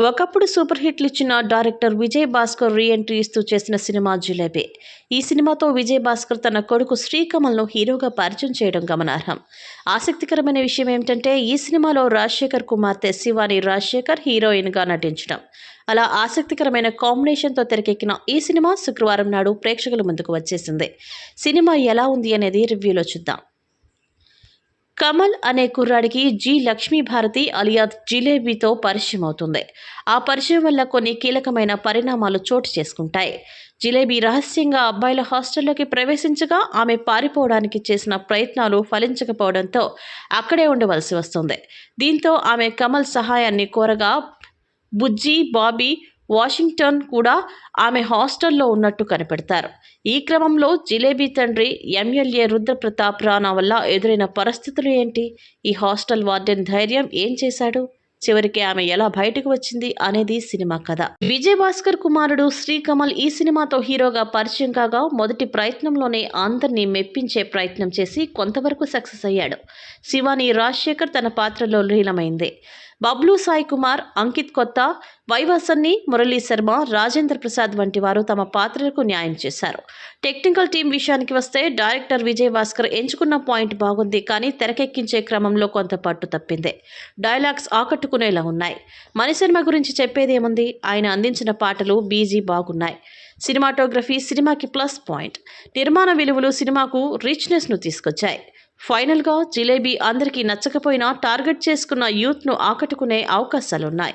ఒకప్పుడు సూపర్ హిట్లు ఇచ్చిన డైరెక్టర్ విజయ్ భాస్కర్ రీఎంట్రీ ఇస్తూ చేసిన సినిమా జిలేబీ. ఈ సినిమాతో విజయ్ భాస్కర్ తన కొడుకు శ్రీకమల్ను హీరోగా పరిచయం చేయడం గమనార్హం. ఆసక్తికరమైన విషయం ఏమిటంటే ఈ సినిమాలో రాజశేఖర్ కుమార్తె శివాని రాజశేఖర్ హీరోయిన్గా నటించడం. అలా ఆసక్తికరమైన కాంబినేషన్తో తెరకెక్కిన ఈ సినిమా శుక్రవారం నాడు ప్రేక్షకుల ముందుకు వచ్చేసింది. సినిమా ఎలా ఉంది అనేది రివ్యూలో చూద్దాం. కమల్ అనే కుర్రాడికి జి లక్ష్మీభారతి అలియా జిలేబీతో పరిచయం అవుతుంది. ఆ పరిచయం వల్ల కొన్ని కీలకమైన పరిణామాలు చోటు చేసుకుంటాయి. జిలేబీ రహస్యంగా అబ్బాయిల హాస్టల్లోకి ప్రవేశించగా ఆమె పారిపోవడానికి చేసిన ప్రయత్నాలు ఫలించకపోవడంతో అక్కడే ఉండవలసి వస్తుంది. దీంతో ఆమె కమల్ సహాయాన్ని కోరగా బుజ్జి బాబీ వాషింగ్టన్ కూడా ఆమె హాస్టల్లో ఉన్నట్టు కనిపెడతారు. ఈ క్రమంలో జిలేబీ తండ్రి ఎమ్మెల్యే రుద్రప్రతాప్ రాణా వల్ల ఎదురైన పరిస్థితులు ఏంటి? ఈ హాస్టల్ వార్డెన్ ధైర్యం ఏం చేశాడు? చివరికి ఆమె ఎలా బయటకు వచ్చింది అనేది సినిమా కథ. విజయ్ భాస్కర్ కుమారుడు శ్రీకమల్ ఈ సినిమాతో హీరోగా పరిచయం కాగా మొదటి ప్రయత్నంలోనే అందరినీ మెప్పించే ప్రయత్నం చేసి కొంతవరకు సక్సెస్ అయ్యాడు. శివాని రాజశేఖర్ తన పాత్రలో లీనమైంది. బబ్లూ సాయి కుమార్ అంకిత్ కొత్త వైవసన్ని మురళీ శర్మ రాజేంద్ర ప్రసాద్ వంటి వారు తమ పాత్రలకు న్యాయం చేశారు. టెక్నికల్ టీం విషయానికి వస్తే డైరెక్టర్ విజయ్ భాస్కర్ ఎంచుకున్న పాయింట్ బాగుంది కానీ తెరకెక్కించే క్రమంలో కొంత పట్టు తప్పింది. డైలాగ్స్ ఆకట్టుకునేలా ఉన్నాయి. మణిశర్మ గురించి చెప్పేదేముంది? ఆయన అందించిన పాటలు బీజీ బాగున్నాయి. సినిమాటోగ్రఫీ సినిమాకి ప్లస్ పాయింట్. నిర్మాణ విలువలు సినిమాకు రిచ్నెస్ను తీసుకొచ్చాయి. ఫైనల్గా జిలేబీ అందరికీ నచ్చకపోయినా టార్గెట్ చేసుకున్న యూత్ను ఆకట్టుకునే అవకాశాలున్నాయి.